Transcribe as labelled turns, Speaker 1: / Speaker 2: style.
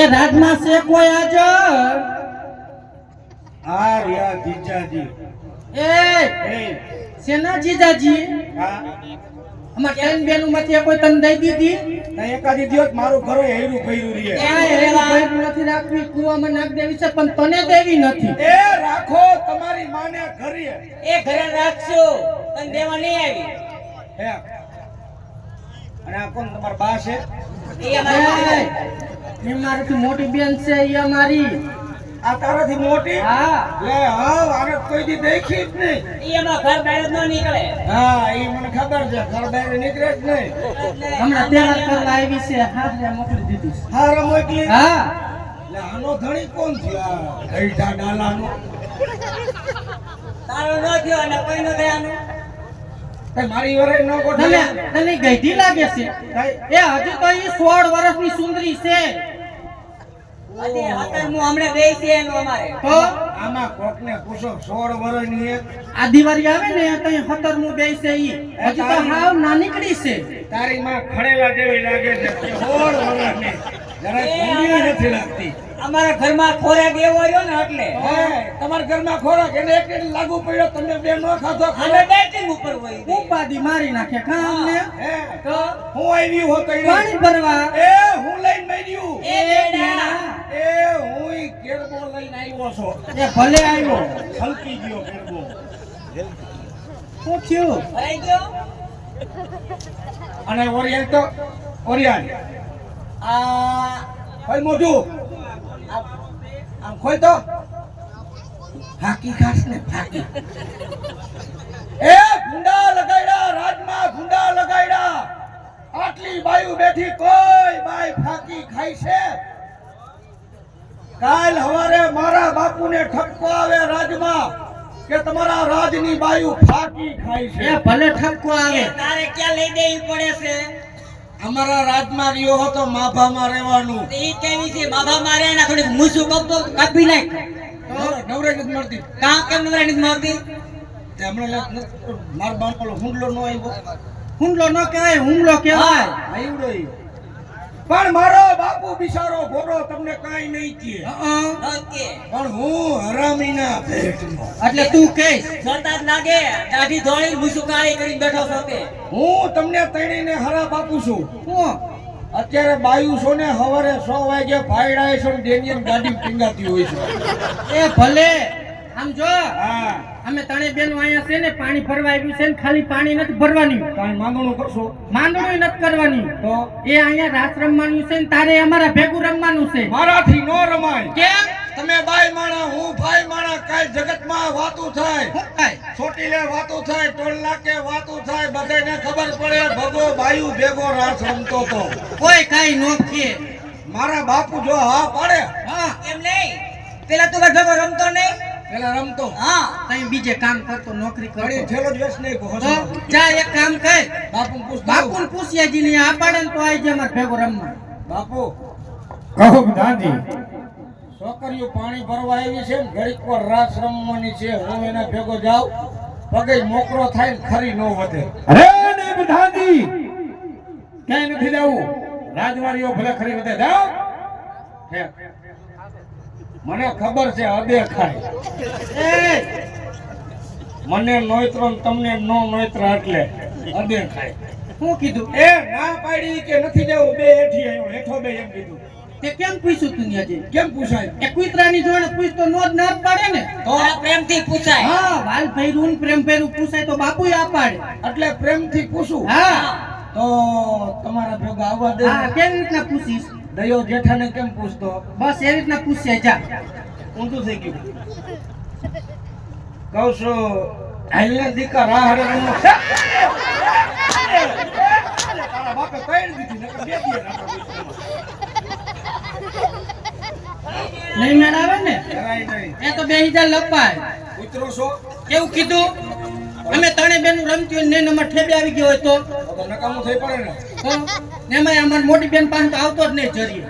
Speaker 1: એ રાજમાં છે કોઈ આજ?
Speaker 2: આ રિયા જીજાજી.
Speaker 1: એ
Speaker 2: એ.
Speaker 1: સેના જીજાજી
Speaker 2: હા.
Speaker 1: અમાર કેન બેનું માંથી કોઈ તને દઈ દીધી?
Speaker 2: તઈ એકાદી દિવસ મારું ઘર હેરું ભર્યું
Speaker 1: એ
Speaker 2: રીએ
Speaker 1: એનું ભેગું નથી રાખવી કુવામાં નાખ દેવી છે પણ તને દેવી નથી.
Speaker 2: એ રાખો તમારી માને ઘરે.
Speaker 3: એ ઘરે રાખશો તને દેવા નહીં આવી.
Speaker 2: હે. અને આ કોણ તમાર બા છે?
Speaker 3: એ અમારી
Speaker 1: એ, મારાથી મોટી બેન છે એ અમારી.
Speaker 2: આ તારાથી મોટી?
Speaker 1: હા.
Speaker 2: લે હા આને કોઈ દી દેખી જ નહીં.
Speaker 3: એમાં ઘર બહાર જ ન નીકળે.
Speaker 2: હા એ મને ખબર છે ઘર બહાર નીકળે જ નહીં.
Speaker 1: હમણાં તહેવાર કરવા આવી છે હા ને મોકલી દીધી છે.
Speaker 2: મોકલી.
Speaker 1: હા.
Speaker 2: લે આનો ધણી કોણ છે આ ગઈઢા ડાલાનો.
Speaker 3: તારો ન થયો અને કોઈ ન થયાનું?
Speaker 2: મારી વરે ન
Speaker 1: તને તને ગઈઢી લાગે છે? એ હજી તો એ સોળ વર્ષની સુંદરી છે.
Speaker 3: આજે હતરમું હમણાં બેસી એનું અમારે.
Speaker 1: તો?
Speaker 2: આમાં કોકને પૂછો સોળ વર્ષની એક?
Speaker 1: આ દિવાળી આવે ને તો હતરનું બે છે ઈ. હજી તો હાવ નાનીકડી છે.
Speaker 2: તારી માં ખડેલા જેવી લાગે છે કે સોળ વર્ષની જરા ઠંડી નથી લાગતી.
Speaker 3: અમારા ઘરમાં ખોરાક એવો આવ્યો ને એટલે
Speaker 2: તમારા ઘરમાં ખોરાક એને એક લાગુ પડ્યો તમે બે નો ખાધો
Speaker 3: અમે
Speaker 2: ખોરાક
Speaker 3: ડાયટિંગ ઉપર હોય
Speaker 1: ઉપાધી મારી નાખે કામ ને
Speaker 3: તો?
Speaker 2: હું આવી હો તઈ
Speaker 1: પાણી ભરવા.
Speaker 2: એ હું લઈને મર્યું
Speaker 3: એ
Speaker 2: એ હું કેરબો લઈને આવ્યો છો.
Speaker 1: એ ભલે આવ્યો
Speaker 2: હલકી ગયો કેરબો
Speaker 1: શું થયું?
Speaker 3: ભરાઈ ગયો?
Speaker 2: અને ઓરિયલ તો ઓરિયલ. આ ભાઈ આમ આમ ખોલ તો? ફાકી ખાસ ને ફાકી. એ ગુંડા લગાડ્યા રાજમાં ગુંડા લગાડ્યા આટલી બાયુ બેઠી કોઈ બાય ફાકી ખાઈ છે? કાલ હવારે મારા બાપુને ઠપકો આવે રાજમાં કે તમારા રાજની બાયુ ફાકી
Speaker 1: ખાઈ
Speaker 2: છે.
Speaker 1: ભલે ઠપકો આવે.
Speaker 3: તારે ક્યાં લઈ દેવી પડે છે?
Speaker 2: અમારા રાજમાં રહ્યો હતો માભામાં રહેવાનું.
Speaker 3: એ કેવી છે? માભામાં રહ્યા એના થોડીક મૂછું કપતો કાપી નાખ.
Speaker 2: નવરે- નવરે નથી મળતી.
Speaker 3: કામ કેમ નવરા નથી મળતી?
Speaker 2: તે હમણાં ન- મારો બાન પેલો હુંડલો નો આવ્યો.
Speaker 1: હુંડલો ન કહેવાય હુમલો કહેવાય.
Speaker 2: આવ્યો. પણ મારો બાપુ બિચારો ભોરો તમને કાંઈ નહીં કહે. પણ હું હરામીના પેટનો.
Speaker 1: એટલે તું કે
Speaker 3: જોતા જ લાગે દાઢી ધોળી મુસુકાળી કરી બેઠો છો કે?
Speaker 2: હું તમને તણીને હરા આપું છું.
Speaker 1: હું?
Speaker 2: અત્યારે બાયુ છો ને સવારે સો વાગે ભાઈડાએ છો ને ગાડી ટીંગાતી હોય છે.
Speaker 1: એ ભલે. આમ જો
Speaker 2: હા
Speaker 1: અમે ત્રણેય બેન અહીંયા છે ને પાણી ભરવા આવ્યું છે ને ખાલી પાણી નથી ભરવાની.
Speaker 2: કાંઈ માંગણું કરશો?
Speaker 1: માંડણી નથી કરવાની.
Speaker 2: તો?
Speaker 1: એ અહીંયા રાસ રમવાનું છે ને તારે અમારા ભેગું રમવાનું છે.
Speaker 2: મારાથી નો રમાય.
Speaker 1: કેમ?
Speaker 2: તમે ભાઈ માણા હું ભાઈ માણા કાંઈ જગતમાં વાતું થાય.
Speaker 1: છોટી લે
Speaker 2: વાતો વાતું થાય ટોલ નાકે વાતું થાય બધાને ખબર પડે ભગો ભાઈ ભેગો રાસ રમતો તો.
Speaker 1: કોઈ કાઈ નો કે.
Speaker 2: મારા બાપુ જો હા પાડે.
Speaker 1: હા.
Speaker 3: એમ નહીં. પેલા તું ભેગો રમતો નહીં.
Speaker 2: પેલા રમતો
Speaker 3: હા.
Speaker 1: તઈ બીજે કામ કરતો નોકરી કરતો.
Speaker 2: થેલો જ વેચ નહીં
Speaker 1: તો જા એક કામ કર.
Speaker 2: બાપુ પૂછ
Speaker 1: બાપુ પૂછ્યાજી ને આ પાડે તો આઈ અમારે ભેગો રમવા.
Speaker 2: બાપુ.
Speaker 4: કહો પ્રધાનજી
Speaker 2: છોકરીઓ પાણી ભરવા આવી છે ને ઘડીક વાર રાસ રમવાની છે. હું એના ભેગો જાઉં. પગે મોકરો થાય ને ખરી નો વધે.
Speaker 4: અરે ને પ્રધાનજી ક્યાંય નથી જવું. રાજવાડીઓ ભલે ખરી વધે. જાઓ.
Speaker 2: મને ખબર છે હદે ખાય. મને નોયત્રો તમને નો નોયત્ર એટલે હદે ખાય.
Speaker 1: શું કીધું
Speaker 2: એ ના પાડી કે નથી જવું બે હેઠી આવ્યો હેઠો બે એમ કીધું.
Speaker 1: તે કેમ પૂછ્યું તું ન્યાજે?
Speaker 2: કેમ પૂછાય?
Speaker 1: એ કુતરાની જોડે પૂછ તો નો જ ના પાડે ને.
Speaker 3: તો આ પ્રેમથી પૂછાય.
Speaker 1: હા વાલ ભૈરું ને પ્રેમ ભૈરું પૂછાય તો બાપુ આ પાડે.
Speaker 2: એટલે પ્રેમથી પૂછું?
Speaker 1: હા.
Speaker 2: તો તમારા ભેગા આવવા દે.
Speaker 1: હા કેવી રીતના પૂછીશ?
Speaker 2: દયો જેઠાને કેમ પૂછતો?
Speaker 1: બસ એવી રીતના પૂછશે જા.
Speaker 2: ઊંધું થઈ ગયું. કહું છું હાલના દીકરા રાહ હારે રમો. તારા બાપે કઈ દીધી નકર બે દી
Speaker 1: નહીં મેળ આવે ને? એ તો બે હજાર લપાય
Speaker 2: ઉતરો છો?
Speaker 1: કેવું કીધું? અમે ત્રણે બેન રમતી હોય ને નંબર ઠેબે આવી ગયો હોય તો?
Speaker 2: નકામું થઈ પડે ને.
Speaker 1: એમાં અમારી મોટી બેન પાસે તો આવતો જ નહીં જરીએ.